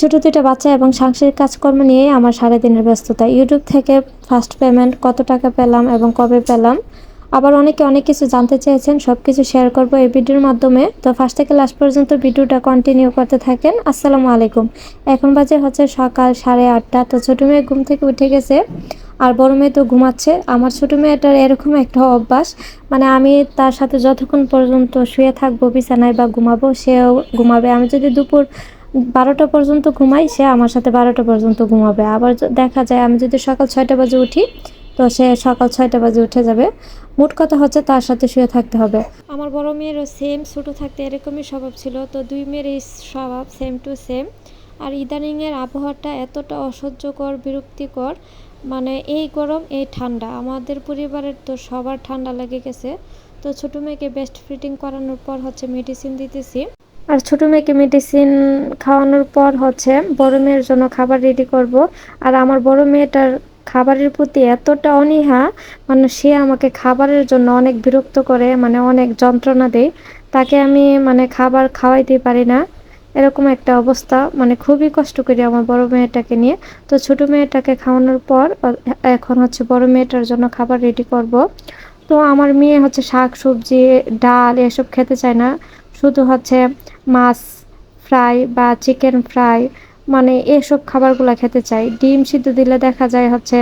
ছোট দুটো বাচ্চা এবং সাংসারিক কাজকর্ম নিয়ে আমার সারাদিনের ব্যস্ততা। ইউটিউব থেকে ফার্স্ট পেমেন্ট, কত টাকা পেলাম এবং কবে পেলাম, আবার অনেকে অনেক কিছু জানতে চেয়েছেন সব কিছু শেয়ার করব এই ভিডিওর মাধ্যমে। তো ফার্স্ট থেকে লাস্ট পর্যন্ত ভিডিওটা কন্টিনিউ করতে থাকেন। আসসালামু আলাইকুম। এখন বাজে হচ্ছে সকাল সাড়ে আটটা। তো ছোটো মেয়ে ঘুম থেকে উঠে গেছে আর বড় মেয়ে তো ঘুমাচ্ছে। আমার ছোটো মেয়েটার এরকম একটা অভ্যাস মানে আমি তার সাথে যতক্ষণ পর্যন্ত শুয়ে থাকব, বিছানায় বা ঘুমাবো, সেও ঘুমাবে। আমি যদি দুপুর বারোটা পর্যন্ত ঘুমাই, সে আমার সাথে বারোটা পর্যন্ত ঘুমাবে। আবার দেখা যায় আমি যদি সকাল ছয়টা বাজে উঠি, তো সে সকাল ছয়টা বাজে উঠে যাবে। মোট কথা হচ্ছে তার সাথে শুয়ে থাকতে হবে। আমার বড় মেয়েরও সেম ছোটো থাকতে এরকমই স্বভাব ছিল, তো দুই মেয়ের এই স্বভাব সেম টু সেম আর ইদানিংয়ের আবহাওয়াটা এতটা অসহ্যকর, বিরক্তিকর মানে এই গরম, এই ঠান্ডা। আমাদের পরিবারের তো সবার ঠান্ডা লেগে গেছে। তো ছোটো মেয়েকে বেস্ট ফিটিং করানোর পর হচ্ছে মেডিসিন দিতেছি। আর ছোটো মেয়েকে মেডিসিন খাওয়ানোর পর হচ্ছে বড় মেয়ের জন্য খাবার রেডি করব। আর আমার বড় মেয়েটার খাবারের প্রতি এতটা অনীহা মানে সে আমাকে খাবারের জন্য অনেক বিরক্ত করে মানে অনেক যন্ত্রণা দেয়। তাকে আমি মানে খাবার খাওয়াইতে পারি না। এরকম একটা অবস্থা মানে খুবই কষ্ট করি আমার বড় মেয়েটাকে নিয়ে। তো ছোট মেয়েটাকে খাওয়ানোর পর এখন হচ্ছে বড় মেয়েটার জন্য খাবার রেডি করব। তো আমার মেয়ে হচ্ছে শাক সবজি, ডাল এসব খেতে চায় না। শুধু হচ্ছে মাছ ফ্রাই বা চিকেন ফ্রাই মানে এসব খাবারগুলো খেতে চাই। ডিম সিদ্ধ দিলে দেখা যায় হচ্ছে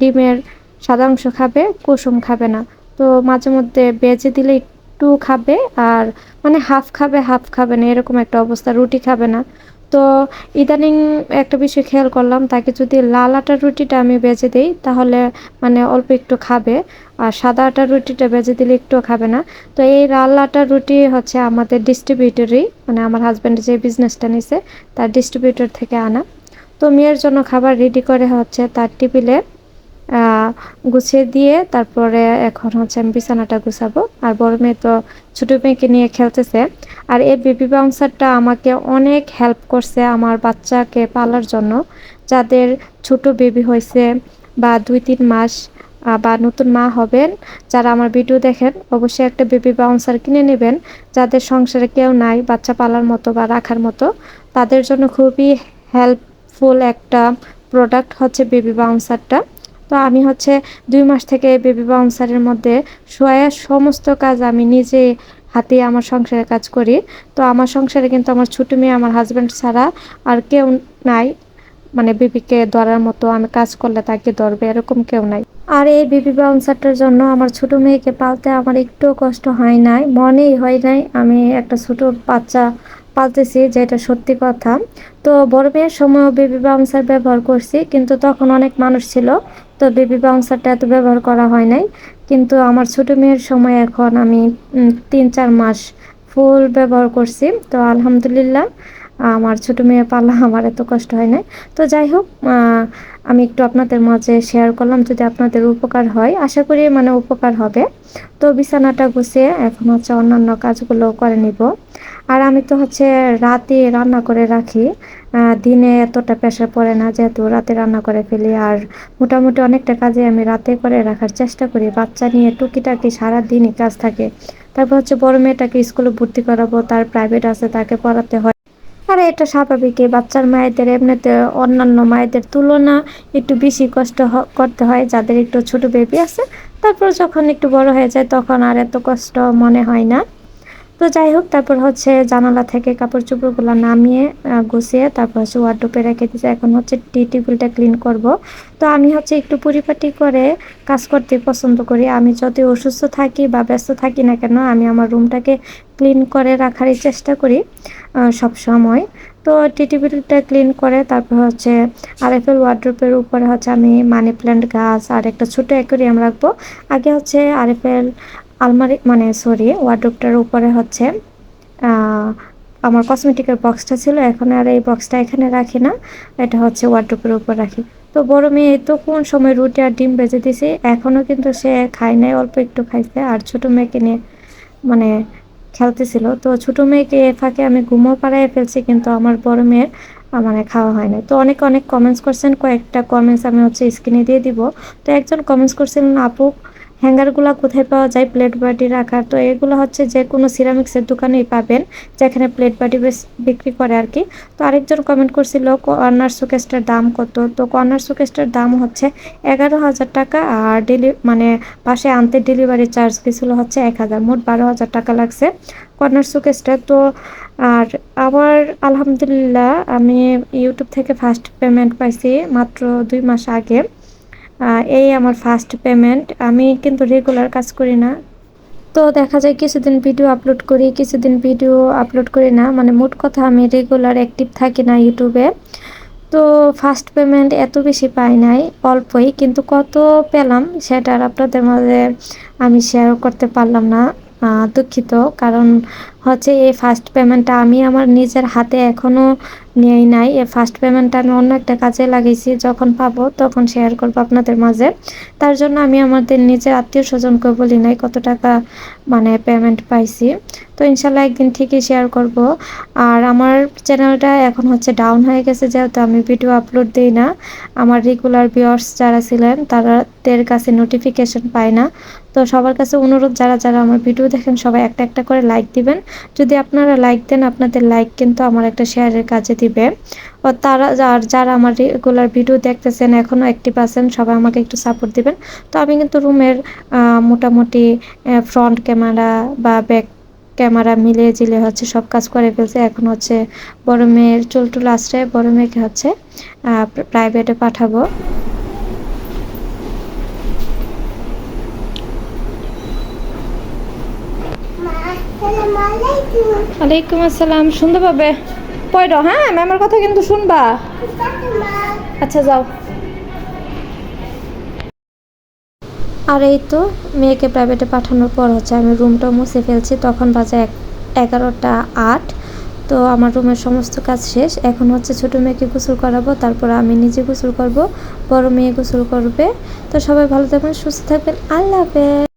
ডিমের সাদা অংশ খাবে, কুসুম খাবে না। তো মাঝে মধ্যে বেজে দিলে একটু খাবে, আর মানে হাফ খাবে হাফ খাবে না, এরকম একটা অবস্থা। রুটি খাবে না। তো ইদানিং একটা বিষয় খেয়াল করলাম, তাকে যদি লাল আটার রুটিটা আমি বেজে দিই, তাহলে মানে অল্প একটু খাবে, আর সাদা আটার রুটিটা বেজে দিলে একটুও খাবে না। তো এই লাল আটার রুটি হচ্ছে আমাদের ডিস্ট্রিবিউটরই মানে আমার হাজব্যান্ড যে বিজনেসটা নিছে, তার ডিস্ট্রিবিউটর থেকে আনা। তো মেয়ের জন্য খাবার রেডি করে হচ্ছে তার টেবিলে গুছিয়ে দিয়ে তারপরে এখন হচ্ছে আমি বিছানাটা গুছাবো। আর বড় মেয়ে তো, ছোটো মেয়েকে নিয়ে খেলতেছে। আর এই বেবি বাউন্সারটা আমাকে অনেক হেল্প করছে আমার বাচ্চাকে পালার জন্য। যাদের ছোট বেবি হয়েছে বা দুই তিন মাস বা নতুন মা হবেন, যারা আমার ভিডিও দেখেন, অবশ্যই একটা বেবি বাউন্সার কিনে নেবেন। যাদের সংসারে কেউ নাই, বাচ্চা পালার মতো বা রাখার মতো, তাদের জন্য খুবই হেল্পফুল একটা প্রোডাক্ট হচ্ছে বেবি বাউন্সারটা তো আমি হচ্ছে দুই মাস থেকে বেবি বাউন্সারের মধ্যে শোয়ার সমস্ত কাজ আমি নিজে হাতে আমার সংসারে কাজ করি। তো আমার সংসারে কিন্তু আমার ছোটো মেয়ে, আমার হাজব্যান্ড ছাড়া আর কেউ নাই। মানে বেবিকে ধরার মতো আমি কাজ করলে তাকে ধরবে এরকম কেউ নাই। আর এই বেবি বাউন্সারটার জন্য আমার ছোট মেয়েকে পালতে আমার একটুও কষ্ট হয় নাই, মনেই হয় নাই আমি একটা ছোট বাচ্চা পালতেছি, যেটা সত্যি কথা। তো বড় মেয়ের সময় বেবি বাউন্সার ব্যবহার করছি, কিন্তু তখন অনেক মানুষ ছিল, তো বেবি বাউন্সারটা এত ব্যবহার করা হয় নাই। কিন্তু আমার ছোট মেয়ের সময় এখন আমি তিন চার মাস ফুল ব্যবহার করছি। তো আলহামদুলিল্লাহ আমার ছোট মেয়ে পালা আমার এত কষ্ট হয় না। তো যাই হোক আমি একটু আপনাদের মাঝে শেয়ার করলাম যদি আপনাদের উপকার হয়। আশা করি মানে উপকার হবে। তো বিছানাটা গুছিয়ে এখন হচ্ছে অন্যান্য কাজগুলো করে নিব। আর আমি তো হচ্ছে রাতে রান্না করে রাখি। দিনে এতটা প্রেশার পড়ে না যেহেতু রাতে রান্না করে ফেলি। আর মোটামুটি অনেকটা কাজে আমি রাতে করে রাখার চেষ্টা করি। বাচ্চা নিয়ে টুকিটাকি সারাদিনই কাজ থাকে। তারপর হচ্ছে বড় মেয়েটাকে স্কুলে ভর্তি করাবো, তার প্রাইভেট আছে, তাকে পড়াতে হয়। আর এটা স্বাভাবিকই, বাচ্চার মায়েদের এমনিতে অন্যান্য মায়েদের তুলনা একটু বেশি কষ্ট করতে হয়, যাদের একটু ছোট বেবি আছে, তারপর যখন একটু বড় হয়ে যায় তখন আর এত কষ্ট মনে হয় না। তো যাই হোক, তারপর হচ্ছে জানালা থেকে কাপড় চোপড়গুলো নামিয়ে গুছিয়ে তারপর হচ্ছে ওয়ার্ডোপে রেখে দিয়েছে। এখন হচ্ছে টি, টেবিলটা ক্লিন করব। তো আমি হচ্ছে একটু পরিপাটি করে কাজ করতে পছন্দ করি। আমি যদি অসুস্থ থাকি বা ব্যস্ত থাকি না কেন, আমি আমার রুমটাকে ক্লিন করে রাখারই চেষ্টা করি। সব সময়। তো টি ক্লিন করে, তারপর হচ্ছে আরএফএল ওয়ার্ড্রোপের উপরে হচ্ছে আমি মানি প্ল্যান্ট গাছ আর একটা ছোটো অ্যাকোরিয়াম রাখব। আগে হচ্ছে আরএফএল আলমারি মানে সরি ওয়ার্ড্রোপটার উপরে হচ্ছে আমার কসমেটিকের বক্সটা ছিল, এখন আর এই বক্সটা এখানে রাখি না, এটা হচ্ছে ওয়ার্ড্রোপের উপর রাখি। তো বড় মেয়ে তো কোন সময় রুটি আর ডিম বেজে দিছি এখনও কিন্তু সে খায় নাই, অল্প একটু খাইছে, আর ছোটো মেয়েকে নিয়ে মানে খেলতেছিল। তো ছোট মেয়েকে ফাঁকে আমি ঘুমো পাড়ায় ফেলছি, কিন্তু আমার বড় মেয়ের মানে খাওয়া হয় না তো অনেক অনেক কমেন্টস করছেন, কয়েকটা কমেন্টস আমি হচ্ছে স্ক্রিনে দিয়ে দিব। তো একজন কমেন্টস করছিলেন, আপু হ্যাঙ্গারগুলো কোথায় পাওয়া যায়? প্লেট বাটি রাখার। তো এগুলো হচ্ছে যে কোনো সিরামিক্সের দোকানেই পাবেন, যেখানে প্লেট বাটি বিক্রি করে আর কি। তো আরেকজন কমেন্ট করছিল, কর্নার শোকেসটার দাম কত? তো কর্নার শোকেসটার দাম হচ্ছে এগারো হাজার টাকা আর ডেলি মানে পাশে আনতে ডেলিভারি চার্জ গেছিল হচ্ছে এক হাজার, মোট বারো হাজার টাকা লাগছে কর্নার শোকেসটা। তো আর আবার আলহামদুলিল্লাহ আমি ইউটিউব থেকে ফার্স্ট পেমেন্ট পাইছি মাত্র দুই মাস আগে। এই আমার ফার্স্ট পেমেন্ট আমি কিন্তু রেগুলার কাজ করি না। তো দেখা যায় কিছুদিন ভিডিও আপলোড করি, কিছুদিন ভিডিও আপলোড করি না। মানে মোট কথা আমি রেগুলার অ্যাক্টিভ থাকি না ইউটিউবে তো ফার্স্ট পেমেন্ট এত বেশি পাই নাই, অল্পই। কিন্তু কত পেলাম সেটা আপনাদের মাঝে আমি শেয়ার করতে পারলাম না দুঃখিত। কারণ হচ্ছে এই ফার্স্ট পেমেন্টটা আমি আমার নিজের হাতে এখনও নেই নাই। এই ফার্স্ট পেমেন্টটা আমি অন্য একটা কাজে লাগিয়েছি, যখন পাবো তখন শেয়ার করব আপনাদের মাঝে। তার জন্য আমি আমাদের নিজের আত্মীয় স্বজনকে বলি নাই কত টাকা মানে পেমেন্ট পাইছি। তো ইনশাল্লাহ একদিন ঠিকই শেয়ার করব। আর আমার চ্যানেলটা এখন হচ্ছে ডাউন হয়ে গেছে, যেহেতু আমি ভিডিও আপলোড দিই না। আমার রেগুলার ভিউয়ার্স যারা ছিলেন তাদের কাছে নোটিফিকেশন পায় না। তো সবার কাছে অনুরোধ, যারা যারা আমার ভিডিও দেখেন, সবাই একটা একটা করে লাইক দিবেন। যদি আপনারা লাইক দেন, আপনাদের লাইক কিন্তু আমার একটা শেয়ারের কাজে দিবে। ও তারা আর যারা আমার রেগুলার ভিডিও দেখতেছেন এখনও একটি পার্সেন্ট সবাই আমাকে একটু সাপোর্ট দিবেন। তো আমি কিন্তু রুমের মোটামুটি ফ্রন্ট ক্যামেরা বা ব্যাক ক্যামেরা মিলিয়ে জিলে হচ্ছে সব কাজ করে ফেলছে। এখন হচ্ছে বড় মেয়ের চুল টুল আশ্রয় বড় মেয়েকে হচ্ছে প্রাইভেটে পাঠাবো। আসসালাম পাবে পয়ড হ্যাঁ ম্যামের কথা কিন্তু শুনবা। আচ্ছা যাও। আর এই তো, মেয়েকে প্রাইভেটে পাঠানোর পর হচ্ছে আমি রুমটা মুছে ফেলছি। তখন বাজে এগারোটা আট। তো আমার রুমের সমস্ত কাজ শেষ। এখন হচ্ছে ছোটো মেয়েকে গোসল করাবো, তারপর আমি নিজে গোসল করব, বড় মেয়ে গোসল করবে। তো সবাই ভালো থাকবেন, সুস্থ থাকবেন। আল্লাহ হাফেজ।